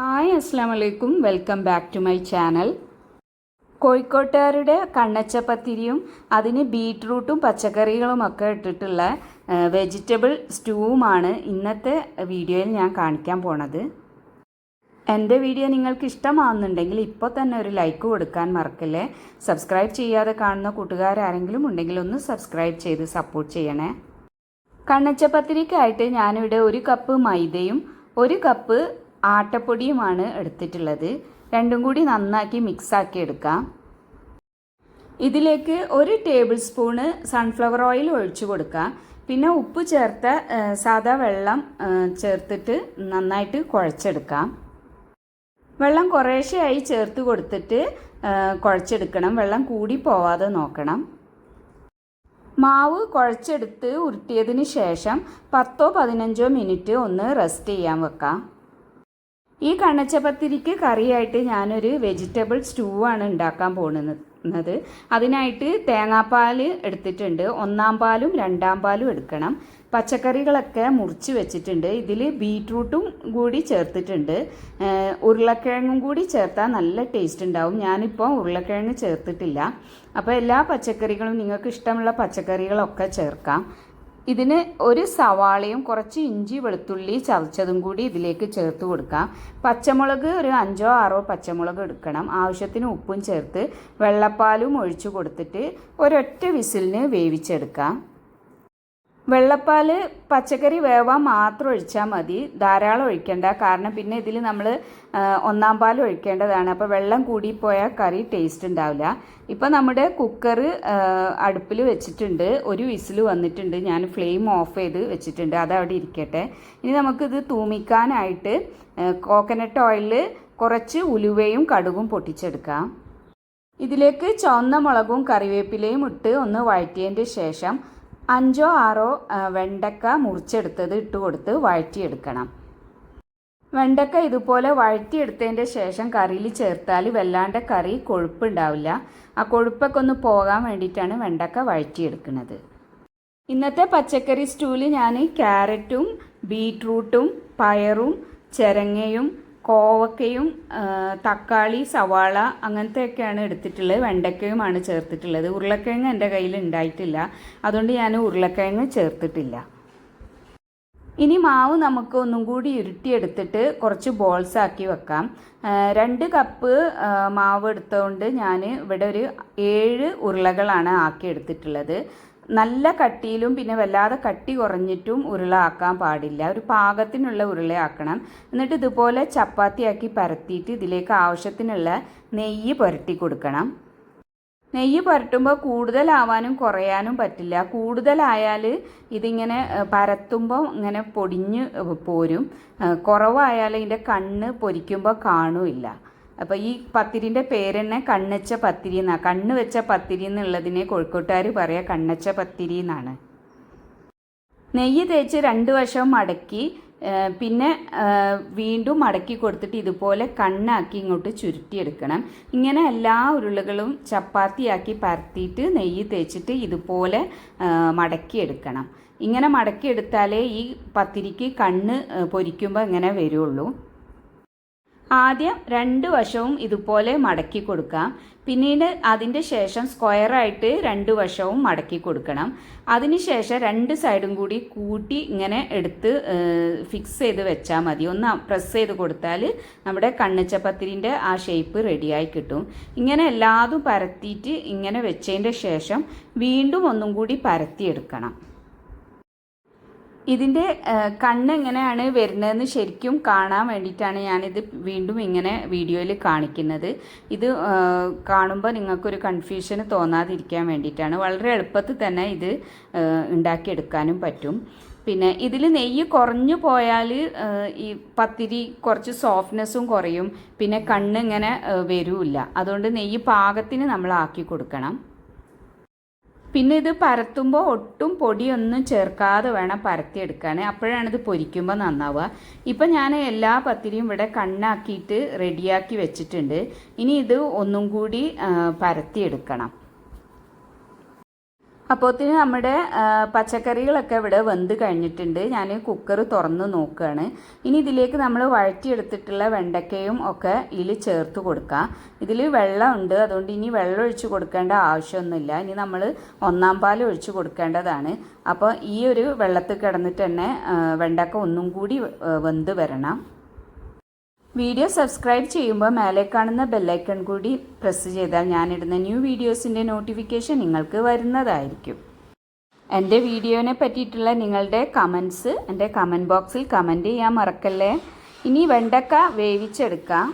Hi അസ്സാം വലൈക്കും welcome back to my channel. കോഴിക്കോട്ടുകാരുടെ കണ്ണച്ചപ്പത്തിരിയും അതിന് ബീട്രൂട്ടും പച്ചക്കറികളും ഒക്കെ ഇട്ടിട്ടുള്ള വെജിറ്റബിൾ സ്റ്റൂവുമാണ് ഇന്നത്തെ വീഡിയോയിൽ ഞാൻ കാണിക്കാൻ പോണത്. എന്റെ വീഡിയോ നിങ്ങൾക്ക് ഇഷ്ടമാവുന്നുണ്ടെങ്കിൽ ഇപ്പോൾ തന്നെ ഒരു ലൈക്ക് കൊടുക്കാൻ മറക്കല്ലേ? സബ്സ്ക്രൈബ് ചെയ്യാതെ കാണുന്ന കൂട്ടുകാരാരെങ്കിലും ഉണ്ടെങ്കിൽ ഒന്ന് സബ്സ്ക്രൈബ് ചെയ്ത് സപ്പോർട്ട് ചെയ്യണേ. കണ്ണച്ചപ്പത്തിരിക്കായിട്ട് ഞാനിവിടെ ഒരു കപ്പ് മൈദയും ഒരു കപ്പ് ആട്ടപ്പൊടിയുമാണ് എടുത്തിട്ടുള്ളത്. രണ്ടും കൂടി നന്നാക്കി മിക്സാക്കി എടുക്കാം. ഇതിലേക്ക് ഒരു ടേബിൾ സ്പൂണ് സൺഫ്ലവർ ഓയിൽ ഒഴിച്ചു കൊടുക്കാം. പിന്നെ ഉപ്പ് ചേർത്ത സാദാ വെള്ളം ചേർത്തിട്ട് നന്നായിട്ട് കുഴച്ചെടുക്കാം. വെള്ളം കുറേശ്ശെയായി ചേർത്ത് കൊടുത്തിട്ട് കുഴച്ചെടുക്കണം. വെള്ളം കൂടി പോവാതെ നോക്കണം. മാവ് കുഴച്ചെടുത്ത് ഉരുട്ടിയതിന് ശേഷം പത്തോ പതിനഞ്ചോ മിനിറ്റ് ഒന്ന് റെസ്റ്റ് ചെയ്യാൻ വെക്കാം. ഈ കണ്ണച്ചപ്പത്തിരിക്ക് കറിയായിട്ട് ഞാനൊരു വെജിറ്റബിൾ സ്റ്റൂ ആണ് ഉണ്ടാക്കാൻ പോകുന്നത് അതിനായിട്ട് തേങ്ങാപ്പാൽ എടുത്തിട്ടുണ്ട്. ഒന്നാം പാലും രണ്ടാം പാലും എടുക്കണം. പച്ചക്കറികളൊക്കെ മുറിച്ച് വെച്ചിട്ടുണ്ട്. ഇതിൽ ബീട്രൂട്ടും കൂടി ചേർത്തിട്ടുണ്ട്. ഉരുളക്കിഴങ്ങും കൂടി ചേർത്താൽ നല്ല ടേസ്റ്റ് ഉണ്ടാവും. ഞാനിപ്പോൾ ഉരുളക്കിഴങ്ങ് ചേർത്തിട്ടില്ല. അപ്പോൾ എല്ലാ പച്ചക്കറികളും നിങ്ങൾക്ക് ഇഷ്ടമുള്ള പച്ചക്കറികളൊക്കെ ചേർക്കാം. ഇതിന് ഒരു സവാളയും കുറച്ച് ഇഞ്ചി വെളുത്തുള്ളി ചതച്ചതും കൂടി ഇതിലേക്ക് ചേർത്ത് കൊടുക്കാം. പച്ചമുളക് ഒരു അഞ്ചോ ആറോ പച്ചമുളക് എടുക്കണം. ആവശ്യത്തിന് ഉപ്പും ചേർത്ത് വെള്ളപ്പാലും ഒഴിച്ചു കൊടുത്തിട്ട് ഒരൊറ്റ വിസിലിന് വേവിച്ചെടുക്കാം. വെള്ളപ്പാൽ പച്ചക്കറി വേവാൻ മാത്രം ഒഴിച്ചാൽ മതി. ധാരാളം ഒഴിക്കേണ്ട. കാരണം പിന്നെ ഇതിൽ നമ്മൾ ഒന്നാം പാൽ ഒഴിക്കേണ്ടതാണ്. അപ്പോൾ വെള്ളം കൂടിപ്പോയാൽ കറി ടേസ്റ്റ് ഉണ്ടാവില്ല. ഇപ്പോൾ നമ്മുടെ കുക്കർ അടുപ്പിൽ വെച്ചിട്ടുണ്ട്. ഒരു വിസിൽ വന്നിട്ടുണ്ട്. ഞാൻ ഫ്ലെയിം ഓഫ് ചെയ്ത് വെച്ചിട്ടുണ്ട്. അത് അവിടെ ഇരിക്കട്ടെ. ഇനി നമുക്കിത് തൂമിക്കാനായിട്ട് കോക്കനട്ട് ഓയിലിൽ കുറച്ച് ഉലുവയും കടുകും പൊട്ടിച്ചെടുക്കാം. ഇതിലേക്ക് ചുവന്ന മുളകും കറിവേപ്പിലയും ഇട്ട് ഒന്ന് വഴറ്റിയതിന്റെ ശേഷം അഞ്ചോ ആറോ വെണ്ടക്ക മുറിച്ചെടുത്തത് ഇട്ട് കൊടുത്ത് വഴറ്റിയെടുക്കണം. വെണ്ടക്ക ഇതുപോലെ വഴറ്റിയെടുത്തതിന്റെ ശേഷം കറിയിൽ ചേർത്താൽ വല്ലാണ്ട് കറി കൊഴുപ്പുണ്ടാവില്ല. ആ കൊഴുപ്പൊക്കെ ഒന്ന് പോകാൻ വേണ്ടിയിട്ടാണ് വെണ്ടക്ക വഴറ്റിയെടുക്കുന്നത്. ഇന്നത്തെ പച്ചക്കറി സ്റ്റൂവിൽ ഞാൻ ക്യാരറ്റും ബീട്രൂട്ടും പയറും ചിരങ്ങയും കോവക്കയും തക്കാളി സവാള അങ്ങനത്തെയൊക്കെയാണ് എടുത്തിട്ടുള്ളത്. വെണ്ടക്കയുമാണ് ചേർത്തിട്ടുള്ളത്. ഉരുളക്കിഴങ്ങ് എന്റെ കയ്യിൽ ഉണ്ടായിട്ടില്ല. അതുകൊണ്ട് ഞാൻ ഉരുളക്കിഴങ്ങ് ചേർത്തിട്ടില്ല. ഇനി മാവ് നമുക്ക് ഒന്നും കൂടി ഉരുട്ടിയെടുത്തിട്ട് കുറച്ച് ബോൾസ് ആക്കി വെക്കാം. രണ്ട് കപ്പ് മാവ് എടുത്തുകൊണ്ട് ഞാൻ ഇവിടെ ഒരു ഏഴ് ഉരുളകളാണ് ആക്കി എടുത്തിട്ടുള്ളത് നല്ല കട്ടിയിലും പിന്നെ വല്ലാതെ കട്ടി കുറഞ്ഞിട്ടും ഉരുള ആക്കാൻ പാടില്ല. ഒരു പാകത്തിനുള്ള ഉരുള ആക്കണം. എന്നിട്ട് ഇതുപോലെ ചപ്പാത്തിയാക്കി പരത്തിയിട്ട് ഇതിലേക്ക് ആവശ്യത്തിനുള്ള നെയ്യ് പുരട്ടി കൊടുക്കണം. നെയ്യ് പുരട്ടുമ്പോൾ കൂടുതലാവാനും കുറയാനും പറ്റില്ല. കൂടുതലായാൽ ഇതിങ്ങനെ പരത്തുമ്പോൾ ഇങ്ങനെ പൊടിഞ്ഞ് പോരും. കുറവായാൽ ഇതിന്റെ കണ്ണ് പൊരിക്കുമ്പോൾ കാണുമില്ല അപ്പോൾ ഈ പത്തിരിന്റെ പേരെന്നെ കണ്ണച്ച പത്തിരി എന്നാണ് കണ്ണ് വെച്ച പത്തിരി എന്നുള്ളതിനെ കോഴിക്കോട്ടുകാർ പറയുക കണ്ണച്ച പത്തിരി എന്നാണ്. നെയ്യ് തേച്ച് രണ്ട് വശവും മടക്കി പിന്നെ വീണ്ടും മടക്കി കൊടുത്തിട്ട് ഇതുപോലെ കണ്ണാക്കി ഇങ്ങോട്ട് ചുരുട്ടിയെടുക്കണം. ഇങ്ങനെ എല്ലാ ഉരുളകളും ചപ്പാത്തിയാക്കി പരത്തിയിട്ട് നെയ്യ് തേച്ചിട്ട് ഇതുപോലെ മടക്കിയെടുക്കണം. ഇങ്ങനെ മടക്കിയെടുത്താലേ ഈ പത്തിരിക്ക് കണ്ണ് പൊരിക്കുമ്പോൾ ഇങ്ങനെ വരുള്ളൂ. ആദ്യം രണ്ട് വശവും ഇതുപോലെ മടക്കി കൊടുക്കാം. പിന്നീട് അതിന്റെ ശേഷം സ്ക്വയറായിട്ട് രണ്ട് വശവും മടക്കി കൊടുക്കണം. അതിനുശേഷം രണ്ട് സൈഡും കൂടി കൂട്ടി ഇങ്ങനെ എടുത്ത് ഫിക്സ് ചെയ്ത് വെച്ചാൽ മതി. ഒന്ന് പ്രസ് ചെയ്ത് കൊടുത്താൽ നമ്മുടെ കണ്ണച്ചപ്പത്തിരിന്റെ ആ ഷേപ്പ് റെഡിയായി കിട്ടും. ഇങ്ങനെ എല്ലാതും പരത്തിയിട്ട് ഇങ്ങനെ വെച്ചതിന്റെ ശേഷം വീണ്ടും ഒന്നും കൂടി പരത്തിയെടുക്കണം ഇതിന്റെ കണ്ണ് എങ്ങനെയാണ് വരുന്നതെന്ന് ശരിക്കും കാണാൻ വേണ്ടിയിട്ടാണ് ഞാനിത് വീണ്ടും ഇങ്ങനെ വീഡിയോയിൽ കാണിക്കുന്നത്. ഇത് കാണുമ്പോൾ നിങ്ങൾക്കൊരു കൺഫ്യൂഷന് തോന്നാതിരിക്കാൻ വേണ്ടിയിട്ടാണ്. വളരെ എളുപ്പത്തിൽ തന്നെ ഇത് ഉണ്ടാക്കിയെടുക്കാനും പറ്റും. പിന്നെ ഇതിൽ നെയ്യ് കുറഞ്ഞു പോയാൽ ഈ പത്തിരി കുറച്ച് സോഫ്റ്റ്നെസ്സും കുറയും. പിന്നെ കണ്ണ് ഇങ്ങനെ ആ, അതുകൊണ്ട് നെയ്യ് പാകത്തിന് നമ്മൾ ആക്കി കൊടുക്കണം. പിന്നെ ഇത് പരത്തുമ്പോൾ ഒട്ടും പൊടിയൊന്നും ചേർക്കാതെ വേണം പരത്തിയെടുക്കാൻ. അപ്പോഴാണ് ഇത് പൊരിക്കുമ്പോൾ നന്നാവുക. ഇപ്പം ഞാൻ എല്ലാ പത്തിരിയും ഇവിടെ കണ്ണാക്കിയിട്ട് റെഡിയാക്കി വെച്ചിട്ടുണ്ട്. ഇനി ഇത് ഒന്നും കൂടി പരത്തിയെടുക്കണം. അപ്പോത്തിന് നമ്മുടെ പച്ചക്കറികളൊക്കെ ഇവിടെ വെന്ത് കഴിഞ്ഞിട്ടുണ്ട്. ഞാൻ കുക്കർ തുറന്ന് നോക്കുകയാണ് ഇനി ഇതിലേക്ക് നമ്മൾ വഴറ്റിയെടുത്തിട്ടുള്ള വെണ്ടക്കയും ഒക്കെ ഇതിൽ ചേർത്ത് കൊടുക്കാം. ഇതിൽ വെള്ളമുണ്ട്. അതുകൊണ്ട് ഇനി വെള്ളം ഒഴിച്ച് കൊടുക്കേണ്ട ആവശ്യമൊന്നുമില്ല. ഇനി നമ്മൾ ഒന്നാം പാൽ ഒഴിച്ച് കൊടുക്കേണ്ടതാണ്. അപ്പോൾ ഈ ഒരു വെള്ളത്തിൽ കിടന്നിട്ട് തന്നെ വെണ്ടക്ക ഒന്നും കൂടി വെന്ത് വരണം. വീഡിയോ സബ്സ്ക്രൈബ് ചെയ്യുമ്പോൾ മേലെ കാണുന്ന ബെല്ലൈക്കൺ കൂടി പ്രസ് ചെയ്താൽ ഞാനിടുന്ന ന്യൂ വീഡിയോസിന്റെ നോട്ടിഫിക്കേഷൻ നിങ്ങൾക്ക് വരുന്നതായിരിക്കും. എന്റെ വീഡിയോനെ പറ്റിയിട്ടുള്ള നിങ്ങളുടെ കമൻസ് എന്റെ കമന്റ് ബോക്സിൽ കമന്റ് ചെയ്യാൻ മറക്കല്ലേ? ഇനി വെണ്ടക്ക വേവിച്ചെടുക്കാം.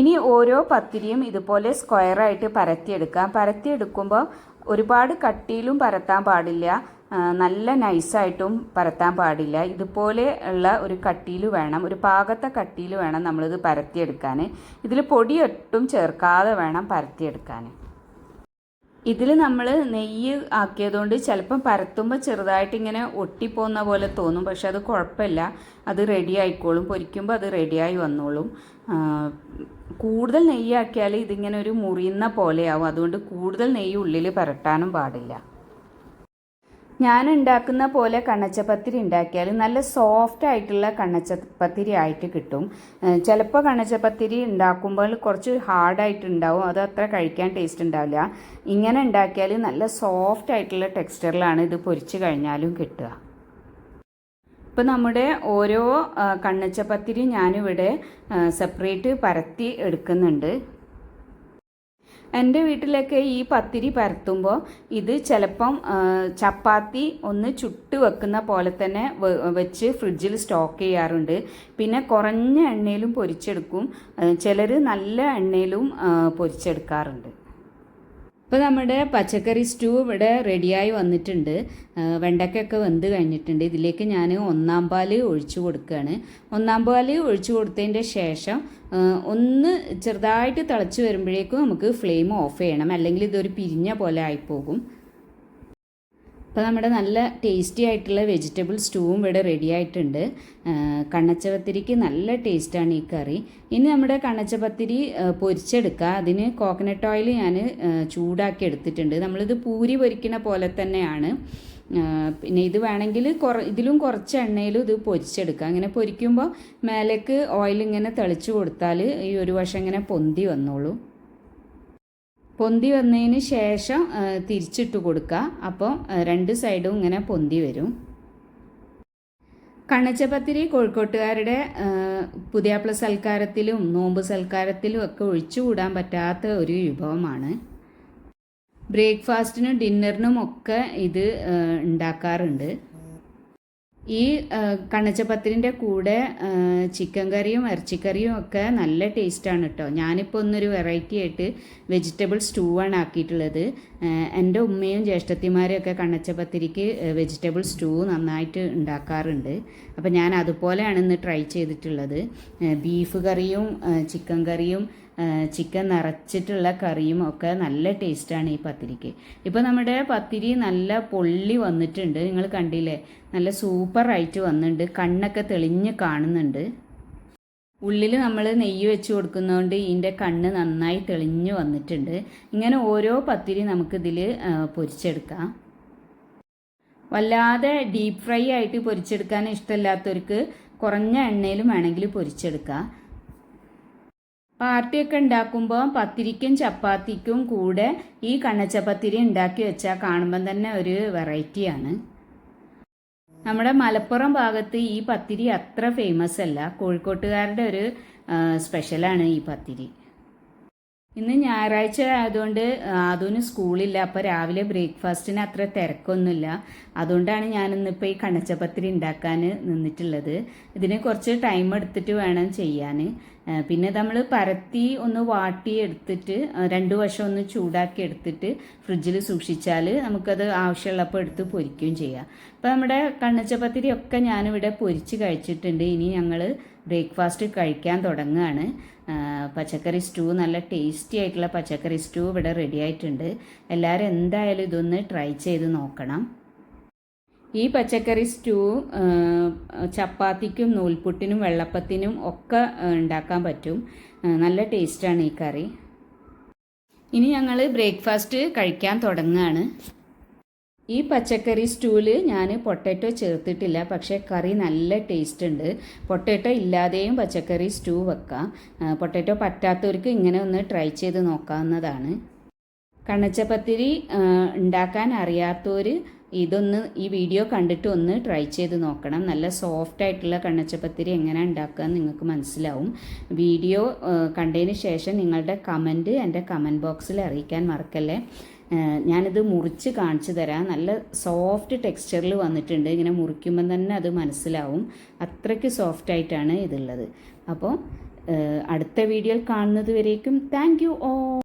ഇനി ഓരോ പത്തിരിയും ഇതുപോലെ സ്ക്വയറായിട്ട് പരത്തിയെടുക്കാം. പരത്തിയെടുക്കുമ്പോൾ ഒരുപാട് കട്ടിയിലും പരത്താൻ പാടില്ല. നല്ല നൈസായിട്ടും പരത്താൻ പാടില്ല. ഇതുപോലെ ഉള്ള ഒരു കട്ടിയിൽ വേണം ഒരു പാകത്തെ കട്ടിയിൽ വേണം നമ്മളിത് പരത്തിയെടുക്കാൻ. ഇതിൽ പൊടി ഒട്ടും ചേർക്കാതെ വേണം പരത്തിയെടുക്കാൻ. ഇതിൽ നമ്മൾ നെയ്യ് ആക്കിയതുകൊണ്ട് ചിലപ്പം പരത്തുമ്പോൾ ചെറുതായിട്ട് ഇങ്ങനെ ഒട്ടിപ്പോകുന്ന പോലെ തോന്നും പക്ഷെ അത് കുഴപ്പമില്ല അത് റെഡി ആയിക്കോളും. പൊരിക്കുമ്പോൾ അത് റെഡിയായി വന്നോളും. കൂടുതൽ നെയ്യാക്കിയാൽ ഇതിങ്ങനെ ഒരു മുറിയുന്ന പോലെയാവും അതുകൊണ്ട് കൂടുതൽ നെയ്യ് ഉള്ളിൽ പരട്ടാനും പാടില്ല. ഞാൻ ഉണ്ടാക്കുന്ന പോലെ കണ്ണച്ചപ്പത്തിരി ഉണ്ടാക്കിയാൽ നല്ല സോഫ്റ്റ് ആയിട്ടുള്ള കണ്ണച്ചപ്പത്തിരി ആയിട്ട് കിട്ടും. ചിലപ്പോൾ കണ്ണച്ചപ്പത്തിരി ഉണ്ടാക്കുമ്പോൾ കുറച്ച് ഹാർഡായിട്ട് ഉണ്ടാവും അത് അത്ര കഴിക്കാൻ ടേസ്റ്റ് ഉണ്ടാവില്ല. ഇങ്ങനെ ഉണ്ടാക്കിയാൽ നല്ല സോഫ്റ്റ് ആയിട്ടുള്ള ടെക്സ്ചറിലാണ് ഇത് പൊരിച്ച് കഴിഞ്ഞാലും കിട്ടുക. ഇപ്പോൾ നമ്മുടെ ഓരോ കണ്ണച്ചപ്പത്തിരി ഞാനിവിടെ സെപ്പറേറ്റ് പരത്തി എടുക്കുന്നുണ്ട്. എന്റെ വീട്ടിലൊക്കെ ഈ പത്തിരി പരത്തുമ്പോൾ ഇത് ചിലപ്പം ചപ്പാത്തി ഒന്ന് ചുട്ട് വെക്കുന്ന പോലെ തന്നെ വെച്ച് ഫ്രിഡ്ജിൽ സ്റ്റോക്ക് ചെയ്യാറുണ്ട്. പിന്നെ കുറഞ്ഞ എണ്ണയിലും പൊരിച്ചെടുക്കും. ചിലർ നല്ല എണ്ണയിലും പൊരിച്ചെടുക്കാറുണ്ട്. ഇപ്പോൾ നമ്മുടെ പച്ചക്കറി സ്റ്റൂ ഇവിടെ റെഡിയായി വന്നിട്ടുണ്ട്. വെണ്ടയ്ക്കൊക്കെ വെന്ത് കഴിഞ്ഞിട്ടുണ്ട്. ഇതിലേക്ക് ഞാൻ ഒന്നാം പാൽ ഒഴിച്ചു കൊടുക്കുകയാണ്. ഒന്നാം പാൽ ഒഴിച്ചു കൊടുത്തതിന്റെ ശേഷം ഒന്ന് ചെറുതായിട്ട് തിളച്ച് വരുമ്പോഴേക്കും നമുക്ക് ഫ്ലെയിം ഓഫ് ചെയ്യണം. അല്ലെങ്കിൽ ഇതൊരു പിരിഞ്ഞ പോലെ ആയിപ്പോകും. അപ്പോൾ നമ്മുടെ നല്ല ടേസ്റ്റി ആയിട്ടുള്ള വെജിറ്റബിൾ സ്റ്റൂവും ഇവിടെ റെഡി ആയിട്ടുണ്ട്. കണ്ണച്ചപത്തിരിക്ക് നല്ല ടേസ്റ്റാണ് ഈ കറി. ഇനി നമ്മുടെ കണ്ണച്ചപത്തിരി പൊരിച്ചെടുക്കുക അതിന് കോക്കനട്ട് ഓയിൽ ഞാൻ ചൂടാക്കി എടുത്തിട്ടുണ്ട്. നമ്മളിത് പൂരി പൊരിക്കണ പോലെ തന്നെയാണ്. പിന്നെ ഇത് വേണമെങ്കിൽ കുറ ഇതിലും കുറച്ച് എണ്ണയിലും ഇത് പൊരിച്ചെടുക്കുക അങ്ങനെ പൊരിക്കുമ്പോൾ മേലേക്ക് ഓയിൽ ഇങ്ങനെ തെളിച്ച് കൊടുത്താൽ ഈ ഒരു വശം ഇങ്ങനെ പൊന്തി വന്നോളൂ. പൊന്തി വന്നതിന് ശേഷം തിരിച്ചിട്ട് കൊടുക്കുക അപ്പോൾ രണ്ട് സൈഡും ഇങ്ങനെ പൊന്തി വരും. കണ്ണച്ചപ്പത്തിരി കോഴിക്കോട്ടുകാരുടെ പുതിയാപ്ല സൽക്കാരത്തിലും നോമ്പ് സൽക്കാരത്തിലും ഒക്കെ ഒഴിച്ചുകൂടാൻ പറ്റാത്ത ഒരു വിഭവമാണ്. ബ്രേക്ക്ഫാസ്റ്റിനും ഡിന്നറിനും ഒക്കെ ഇത് ഉണ്ടാക്കാറുണ്ട്. ഈ കണ്ണച്ചപ്പത്തിരിന്റെ കൂടെ ചിക്കൻ കറിയും ഇറച്ചിക്കറിയും ഒക്കെ നല്ല ടേസ്റ്റാണ് കേട്ടോ ഞാനിപ്പോൾ ഒന്നൊരു വെറൈറ്റി ആയിട്ട് വെജിറ്റബിൾ സ്റ്റൂ ആണ് ആക്കിയിട്ടുള്ളത്. എന്റെ ഉമ്മയും ജ്യേഷ്ഠത്തിമാരും ഒക്കെ കണ്ണച്ചപ്പത്തിരിക്ക് വെജിറ്റബിൾ സ്റ്റൂ നന്നായിട്ട് ഉണ്ടാക്കാറുണ്ട്. അപ്പോൾ ഞാൻ അതുപോലെയാണ് ഇന്ന് ട്രൈ ചെയ്തിട്ടുള്ളത്. ബീഫ് കറിയും ചിക്കൻ കറിയും ചിക്കൻ നിറച്ചിട്ടുള്ള കറിയും ഒക്കെ നല്ല ടേസ്റ്റാണ് ഈ പത്തിരിക്ക്. ഇപ്പോൾ നമ്മുടെ പത്തിരി നല്ല പൊള്ളി വന്നിട്ടുണ്ട്. നിങ്ങൾ കണ്ടില്ലേ? നല്ല സൂപ്പറായിട്ട് വന്നിട്ടുണ്ട് കണ്ണൊക്കെ തെളിഞ്ഞ് കാണുന്നുണ്ട്. ഉള്ളിൽ നമ്മൾ നെയ്യ് വെച്ച് കൊടുക്കുന്നതുകൊണ്ട് ഇതിന്റെ കണ്ണ് നന്നായി തെളിഞ്ഞു വന്നിട്ടുണ്ട്. ഇങ്ങനെ ഓരോ പത്തിരി നമുക്കിതിൽ പൊരിച്ചെടുക്കാം. വല്ലാതെ ഡീപ്പ് ഫ്രൈ ആയിട്ട് പൊരിച്ചെടുക്കാൻ ഇഷ്ടമില്ലാത്തവർക്ക് കുറഞ്ഞ എണ്ണയിലും വേണമെങ്കിൽ പൊരിച്ചെടുക്കാം. പാർട്ടിയൊക്കെ ഉണ്ടാക്കുമ്പോൾ പത്തിരിക്കും ചപ്പാത്തിക്കും കൂടെ ഈ കണ്ണച്ചപ്പത്തിരി ഉണ്ടാക്കി വെച്ചാൽ കാണുമ്പം തന്നെ ഒരു വെറൈറ്റിയാണ്. നമ്മുടെ മലപ്പുറം ഭാഗത്ത് ഈ പത്തിരി അത്ര ഫേമസ് അല്ല. കോഴിക്കോട്ടുകാരുടെ ഒരു സ്പെഷ്യലാണ് ഈ പത്തിരി. ഇന്ന് ഞായറാഴ്ച ആയതുകൊണ്ട് അതിന് സ്കൂളില്ല. അപ്പോൾ രാവിലെ ബ്രേക്ക്ഫാസ്റ്റിന് അത്ര തിരക്കൊന്നുമില്ല. അതുകൊണ്ടാണ് ഞാനിന്നിപ്പോൾ ഈ കണച്ചപ്പത്തിരി ഉണ്ടാക്കാൻ നിന്നിട്ടുള്ളത്. ഇതിന് കുറച്ച് ടൈം എടുത്തിട്ട് വേണം ചെയ്യാൻ. പിന്നെ നമ്മൾ പരത്തി ഒന്ന് വാട്ടി എടുത്തിട്ട് രണ്ട് വശം ഒന്ന് ചൂടാക്കി എടുത്തിട്ട് ഫ്രിഡ്ജിൽ സൂക്ഷിച്ചാൽ നമുക്കത് ആവശ്യമുള്ളപ്പോൾ എടുത്ത് പൊരിക്കുകയും ചെയ്യാം. അപ്പോൾ നമ്മുടെ കണ്ണച്ചപ്പത്തിരി ഒക്കെ ഞാനിവിടെ പൊരിച്ച് കഴിച്ചിട്ടുണ്ട്. ഇനി ഞങ്ങൾ ബ്രേക്ക്ഫാസ്റ്റ് കഴിക്കാൻ തുടങ്ങുകയാണ്. പച്ചക്കറി സ്റ്റൂ നല്ല ടേസ്റ്റി ആയിട്ടുള്ള പച്ചക്കറി സ്റ്റൂ ഇവിടെ റെഡി ആയിട്ടുണ്ട്. എല്ലാവരും എന്തായാലും ഇതൊന്ന് ട്രൈ ചെയ്ത് നോക്കണം. ഈ പച്ചക്കറി സ്റ്റൂ ചപ്പാത്തിക്കും നൂൽപുട്ടിനും വെള്ളപ്പത്തിനും ഒക്കെ ഉണ്ടാക്കാൻ പറ്റും. നല്ല ടേസ്റ്റാണ് ഈ കറി. ഇനി ഞങ്ങൾ ബ്രേക്ക്ഫാസ്റ്റ് കഴിക്കാൻ തുടങ്ങുകയാണ് ഈ പച്ചക്കറി സ്റ്റൂവിൽ ഞാൻ പൊട്ടറ്റോ ചേർത്തിട്ടില്ല. പക്ഷേ കറി നല്ല ടേസ്റ്റ് ഉണ്ട് പൊട്ടറ്റോ ഇല്ലാതെയും പച്ചക്കറി സ്റ്റൂ വെക്കാം. പൊട്ടറ്റോ പറ്റാത്തവർക്ക് ഇങ്ങനെ ഒന്ന് ട്രൈ ചെയ്ത് നോക്കാവുന്നതാണ്. കണ്ണച്ചപ്പത്തിരി ഉണ്ടാക്കാൻ അറിയാത്തവർ ഇതൊന്ന് ഈ വീഡിയോ കണ്ടിട്ട് ഒന്ന് ട്രൈ ചെയ്ത് നോക്കണം. നല്ല സോഫ്റ്റ് ആയിട്ടുള്ള കണ്ണച്ചപ്പത്തിരി എങ്ങനെ ഉണ്ടാക്കുക നിങ്ങൾക്ക് മനസ്സിലാവും. വീഡിയോ കണ്ടതിന് ശേഷം നിങ്ങളുടെ കമന്റ് എന്റെ കമന്റ് ബോക്സിൽ അറിയിക്കാൻ മറക്കല്ലേ. ഞാനിത് മുറിച്ച് കാണിച്ചു തരാം. നല്ല സോഫ്റ്റ് ടെക്സ്ചറിൽ വന്നിട്ടുണ്ട്. ഇങ്ങനെ മുറിക്കുമ്പം തന്നെ അത് മനസ്സിലാവും. അത്രയ്ക്ക് സോഫ്റ്റ് ആയിട്ടാണ് ഇതുള്ളത്. അപ്പോൾ അടുത്ത വീഡിയോയിൽ കാണുന്നത് വരേക്കും. Thank you oh